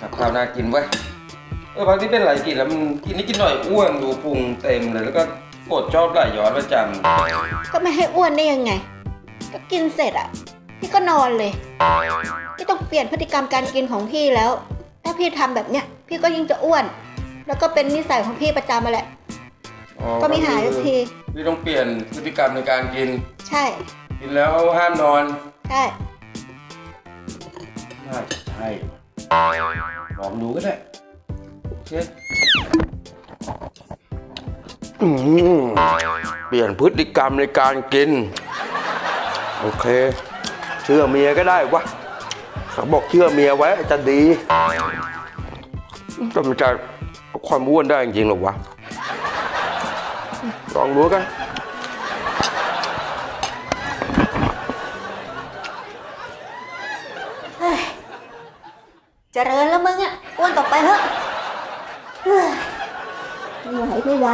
กับข้าวน่ากินเว้ยเออพักที่เป็นไรกินแล้วมันกินนี่กินหน่อยอ้วนดูพุงเต็มเลยแล้วก็กดชอบไหลย้อนประจก็ไม่ให้อ้วนได้ยังไง ก็กินเสร็จอะ พี่ก็นอนเลย พี่ต้องเปลี่ยนพฤติกรรมการกินของพี่แล้ว ถ้าพี่ทำแบบเนี้ย พี่ก็ยิ่งจะอ้วน แล้วก็เป็นนิสัยของพี่ประจำมาแหละำอ๋อก็ไม่หายสักที พี่ต้องเปลี่ยนพฤติกรรมในการกิน ใช่ กินแล้วห้ามนอน ใช่ น่าจะใช่ ลองดูก็ได้โอเคอืมเปลี่ยนพฤติกรรมในการกิน โอเค เชื่อเมียก็ได้วะเขาบอกเชื่อเมียไว้จะดีแต่มันจะความอ้วนได้จริงๆหรอวะลองดูกัน เฮ้ย เจริญแล้วมึงอะอ้วนต่อไปเถอะเฮ้ยไม่ไหวไม่ไหว